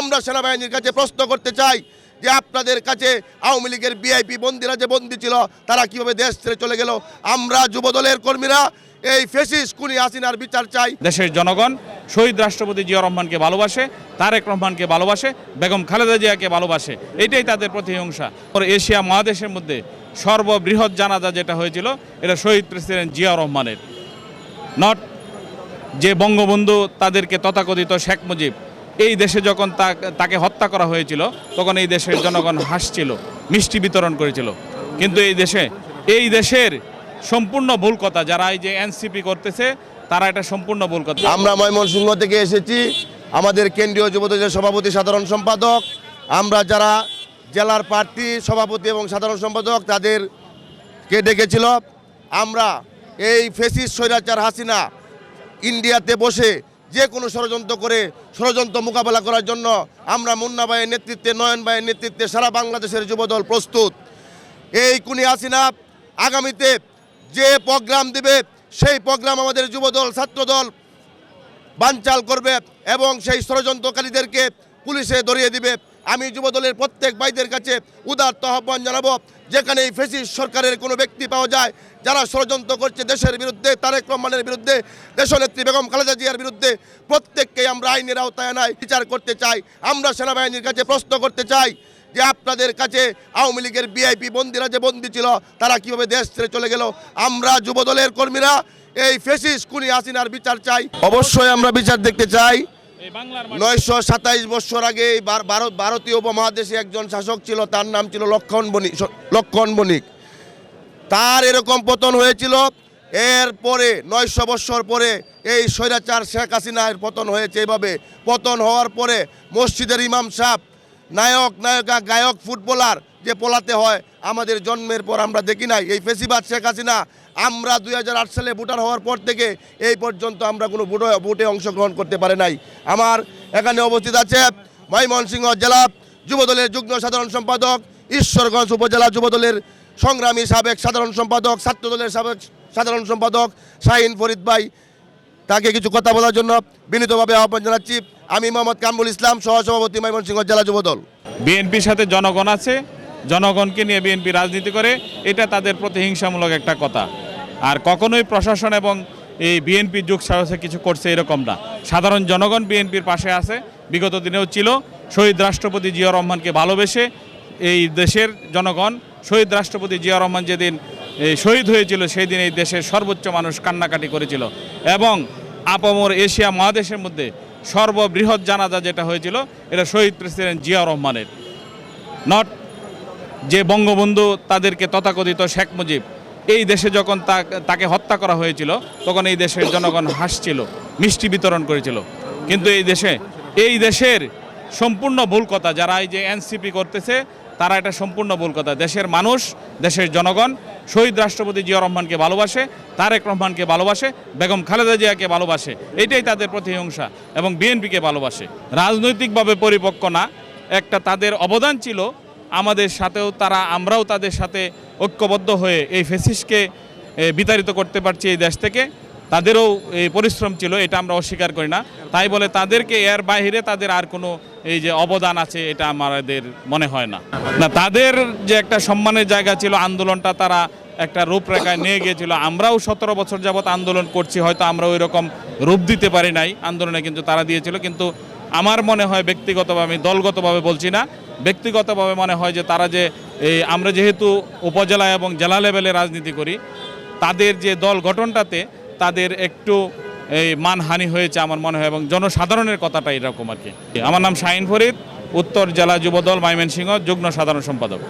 আমরা সেনাবাহিনীর কাছে প্রশ্ন করতে চাই যে আপনাদের কাছে আওয়ামী লীগের বিআইপি বন্দিরা যে বন্দি ছিল, তারা কীভাবে দেশ ছেড়ে চলে গেল? আমরা যুবদলের কর্মীরা এই ফেসিস কুনি হাসিনার বিচার চাই। দেশের জনগণ, শহীদ রাষ্ট্রপতি জিয়া রহমানকে ভালোবাসে, তারেক রহমানকে ভালোবাসে, বেগম খালেদা জিয়াকে ভালোবাসে। এটাই তাদের প্রতিহিংসা। এশিয়া মহাদেশের মধ্যে সর্ববৃহৎ জানাজা যেটা হয়েছিল, এটা শহীদ প্রেসিডেন্ট জিয়া রহমানের। নট যে বঙ্গবন্ধু তাদেরকে তথাকথিত শেখ মুজিব এই দেশে যখন তাকে হত্যা করা হয়েছিল, তখন এই দেশের জনগণ হাসছিল, মিষ্টি বিতরণ করেছিল। কিন্তু এই দেশে, এই দেশের সম্পূর্ণ ভুল কথা, যারা এই যে এনসিপি করতেছে, তারা এটা সম্পূর্ণ ভুল কথা। আমরা ময়মনসিংহ থেকে এসেছি, আমাদের কেন্দ্রীয় যুবদলের সভাপতি সাধারণ সম্পাদক, আমরা যারা জেলার প্রার্থী, সভাপতি এবং সাধারণ সম্পাদক তাদেরকে ডেকেছিল? আমরা, এই ফেসিস স্বৈরাচার হাসিনা, ইন্ডিয়াতে বসে যে কোনো ষড়যন্ত্র করে ষড়যন্ত্র মোকাবেলা করার জন্য আমরা মুন্না ভাইয়ের নেতৃত্বে, নয়ন ভাইয়ের নেতৃত্বে সারা বাংলাদেশের যুবদল প্রস্তুত। এই কুনি আসিনা আগামীতে যে প্রোগ্রাম দিবে, সেই প্রোগ্রাম আমাদের যুবদল, ছাত্রদল বানচাল করবে এবং সেই ষড়যন্ত্রকারীদেরকে পুলিশে ধরিয়ে দিবে। আমি যুবদলের প্রত্যেক ভাইদের কাছে উদার আহ্বান জানাব, যেখানে এই ফেসিস সরকারের কোনো ব্যক্তি পাওয়া যায়, যারা ষড়যন্ত্র করছে দেশের বিরুদ্ধে, তারেক রহমানের বিরুদ্ধে, দেশনেত্রী বেগম খালেদা জিয়ার বিরুদ্ধে প্রত্যেককে আমরা আইনের আওতায় আনায় বিচার করতে চাই, আমরা সেনাবাহিনীর কাছে প্রশ্ন করতে চাই যে আপনাদের কাছে আওয়ামী লীগের বিআইপি বন্দিরা যে বন্দি ছিল, তারা কীভাবে দেশ ছেড়ে চলে গেল? আমরা যুবদলের কর্মীরা এই ফেসিস কুনি হাসিনার বিচার চাই। অবশ্যই আমরা বিচার দেখতে চাই। নয়শো সাতাইশ বছর আগে ভারত ভারতীয় উপমহাদেশে একজন শাসক ছিল, তার নাম ছিল লক্ষণ বণিক লক্ষণ বণিক। তার এরকম পতন হয়েছিল এরপরে নয়শো বৎসর পরে এই স্বৈরাচার শেখ হাসিনার পতন হয়েছে এইভাবে। পতন হওয়ার পরে মসজিদের ইমাম সাহ নায়ক, নায়িকা, গায়ক, ফুটবলার যে পোলাতে হয়, আমাদের জন্মের পর আমরা দেখি নাই। এই ফেসিবাদ শেখ হাসিনা, আমরা দুই হাজার আট সালে ভোটার হওয়ার পর থেকে এই পর্যন্ত আমরা কোনো ভোটে ভোটে অংশগ্রহণ করতে পারে নাই। আমার এখানে অবস্থিত আছে ময়মনসিংহ জেলা যুবদলের যুগ্ম সাধারণ সম্পাদক, ঈশ্বরগঞ্জ উপজেলা যুবদলের সংগ্রামী সাবেক সাধারণ সম্পাদক, ছাত্রদলের সাবেক সাধারণ সম্পাদক শাহিন ফরিদ ভাই। তাকে কিছু কথা বলার জন্য বিনীতভাবে আহ্বান জানাচ্ছি। আমি মোহাম্মদ কামরুল ইসলাম, সহসভাপতি ময়মনসিংহ জেলা যুবদল। বিএনপির সাথে জনগণ আছে জনগণকে নিয়ে বিএনপি রাজনীতি করে, এটা তাদের প্রতিহিংসামূলক একটা কথা। আর কখনোই প্রশাসন এবং এই বিএনপি যুগ সাহসে কিছু করছে এরকম না। সাধারণ জনগণ বিএনপির পাশে আছে, বিগত দিনেও ছিল। শহীদ রাষ্ট্রপতি জিয়া রহমানকে ভালোবেসে এই দেশের জনগণ, শহীদ রাষ্ট্রপতি জিয়া রহমান যেদিন শহীদ হয়েছিল সেই দিন এই দেশের সর্বোচ্চ মানুষ কান্নাকাটি করেছিল। এবং আপামর এশিয়া মহাদেশের মধ্যে সর্ববৃহৎ জানাজা যেটা হয়েছিল, এটা শহীদ প্রেসিডেন্ট জিয়া রহমানের। নট যে বঙ্গবন্ধু তাদেরকে তথাকথিত শেখ মুজিব, এই দেশে যখন তাকে হত্যা করা হয়েছিল, তখন এই দেশের জনগণ হাসছিল, মিষ্টি বিতরণ করেছিল। কিন্তু এই দেশে, এই দেশের সম্পূর্ণ ভুল কথা, যারা এই যে এনসিপি করতেছে, তারা এটা সম্পূর্ণ ভুল কথা। দেশের মানুষ, দেশের জনগণ, শহীদ রাষ্ট্রপতি জিয়া রহমানকে ভালোবাসে, তারেক রহমানকে ভালোবাসে, বেগম খালেদা জিয়াকে ভালোবাসে, এটাই তাদের প্রতিহিংসা এবং বিএনপিকে ভালোবাসে। রাজনৈতিকভাবে পরিপক্ক না, একটা তাদের অবদান ছিল আমাদের সাথেও তারা, আমরাও তাদের সাথে ঐক্যবদ্ধ হয়ে এই ফেসিসকে বিতাড়িত করতে পারছি এই দেশ থেকে। তাদেরও এই পরিশ্রম ছিল, এটা আমরা অস্বীকার করি না। তাই বলে তাদেরকে এর বাইরে তাদের আর কোনো এই যে অবদান আছে, এটা আমাদের মনে হয় না। না, তাদের যে একটা সম্মানের জায়গা ছিল, আন্দোলনটা তারা একটা রূপরেখায় নিয়ে গিয়েছিল। আমরাও সতেরো বছর যাবত আন্দোলন করছি, হয়তো আমরা ওই রকম রূপ দিতে পারি নাই আন্দোলনে কিন্তু তারা দিয়েছিল। কিন্তু আমার মনে হয় ব্যক্তিগতভাবে, আমি দলগতভাবে বলছি না। ব্যক্তিগতভাবে মনে হয় যে তারা যে, এই আমরা যেহেতু উপজেলা এবং জেলা লেভেলে রাজনীতি করি, তাদের যে দল গঠনটাতে তাদের একটু, এই মানহানি হয়েছে আমার মনে হয় এবং জনসাধারণের কথাটা এরকম আর কি। আমার নাম শাহিন ফরিদ, উত্তর জেলা যুবদল ময়মনসিংহ যুগ্ম সাধারণ সম্পাদক।